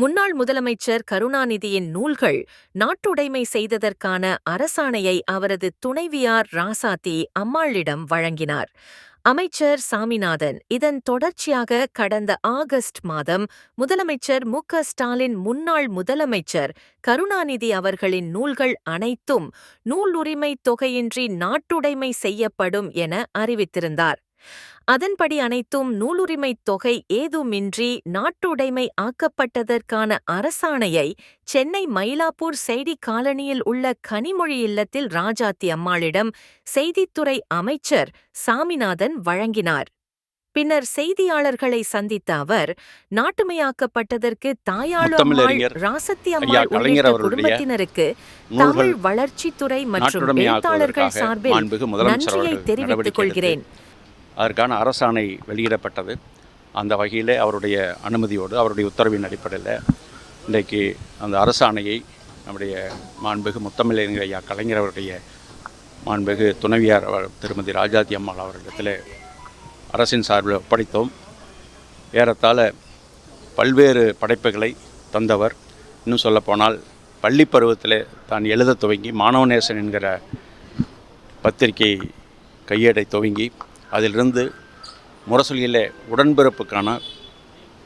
முன்னாள் முதலமைச்சர் கருணாநிதியின் நூல்கள் நாட்டுடைமை செய்ததற்கான அரசாணையை அவரது துணைவியார் ராசாத்தி அம்மாளிடம் வழங்கினார். அமைச்சர் சாமிநாதன் இதன் தொடர்ச்சியாக கடந்த ஆகஸ்ட் மாதம் முதலமைச்சர் மு. க. ஸ்டாலின் முன்னாள் முதலமைச்சர் கருணாநிதி அவர்களின் நூல்கள் அனைத்தும் நூல் உரிமை தொகையின்றி நாட்டுடைமை செய்யப்படும் என அறிவித்திருந்தார். அதன்படி அனைத்தும் நூலுரிமைத் தொகை ஏதுமின்றி நாட்டுடைமை ஆக்கப்பட்டதற்கான அரசாணையை சென்னை மயிலாப்பூர் செய்தி காலனியில் உள்ள கனிமொழி இல்லத்தில் ராஜாத்தி அம்மாளிடம் செய்தித்துறை அமைச்சர் சாமிநாதன் வழங்கினார். பின்னர் செய்தியாளர்களை சந்தித்த அவர் நாட்டுமையாக்கப்பட்டதற்கு தாயாளு ராசத்தி அம்மாள் உள்ளிட்ட குடும்பத்தினருக்கு தமிழ் வளர்ச்சித்துறை மற்றும் எழுத்தாளர்கள் சார்பில் நன்றியை தெரிவித்துக் கொள்கிறேன். அதற்கான அரசாணை வெளியிடப்பட்டது. அந்த வகையில் அவருடைய அனுமதியோடு அவருடைய உத்தரவின் அடிப்படையில் இன்றைக்கு அந்த அரசாணையை நம்முடைய மாண்புகு முத்தமிழறிஞர் ஐயா கலைஞர் அவருடைய மாண்புகு துணைவியார் அவர் திருமதி ராஜாதி அம்மாள் அவர்களிடத்தில் அரசின் சார்பில் ஒப்படைத்தோம். ஏறத்தாழ பல்வேறு படைப்புகளை தந்தவர். இன்னும் சொல்லப்போனால் பள்ளி பருவத்தில் தான் எழுத துவங்கி மாணவநேசன் என்கிற பத்திரிகை கையேடை துவங்கி அதிலிருந்து முரசொலியில் உடன்பிறப்புக்கான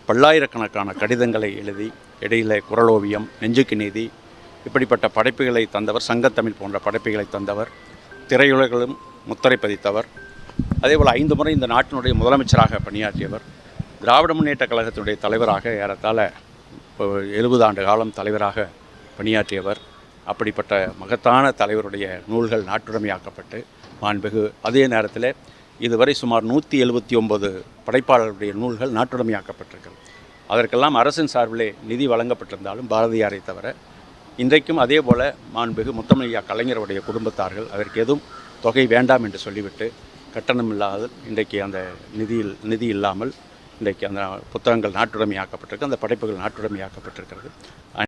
பல்லாயிரக்கணக்கான கடிதங்களை எழுதி இடையில குரலோவியம் நெஞ்சுக்கு நீதி இப்படிப்பட்ட படைப்புகளை தந்தவர் சங்கத்தமிழ் போன்ற படைப்புகளை தந்தவர் திரையுலகிலும் முத்திரை பதித்தவர் அதேபோல் ஐந்து முறை இந்த நாட்டினுடைய முதலமைச்சராக பணியாற்றியவர் திராவிட முன்னேற்ற கழகத்தினுடைய தலைவராக ஏறத்தாழ எழுபது ஆண்டு காலம் தலைவராக பணியாற்றியவர் அப்படிப்பட்ட மகத்தான தலைவருடைய நூல்கள் நாட்டுடைமையாக்கப்பட்டு மாண்புகு அதே நேரத்தில் இதுவரை சுமார் நூற்றி எழுபத்தி ஒன்பது படைப்பாளருடைய நூல்கள் நாட்டுடைமையாக்கப்பட்டிருக்கிறது. அதற்கெல்லாம் அரசின் சார்பிலே நிதி வழங்கப்பட்டிருந்தாலும் பாரதியாரை தவிர இன்றைக்கும் அதே போல் மாண்புகு முத்தமிழையா கலைஞருடைய குடும்பத்தார்கள் அதற்கு எதுவும் தொகை வேண்டாம் என்று சொல்லிவிட்டு கட்டணம் இல்லாத இன்றைக்கு அந்த நிதியில் நிதி இல்லாமல் இன்றைக்கு அந்த புத்தகங்கள் நாட்டுடைமையாக்கப்பட்டிருக்கு அந்த படைப்புகள் நாட்டுடைமையாக்கப்பட்டிருக்கிறது.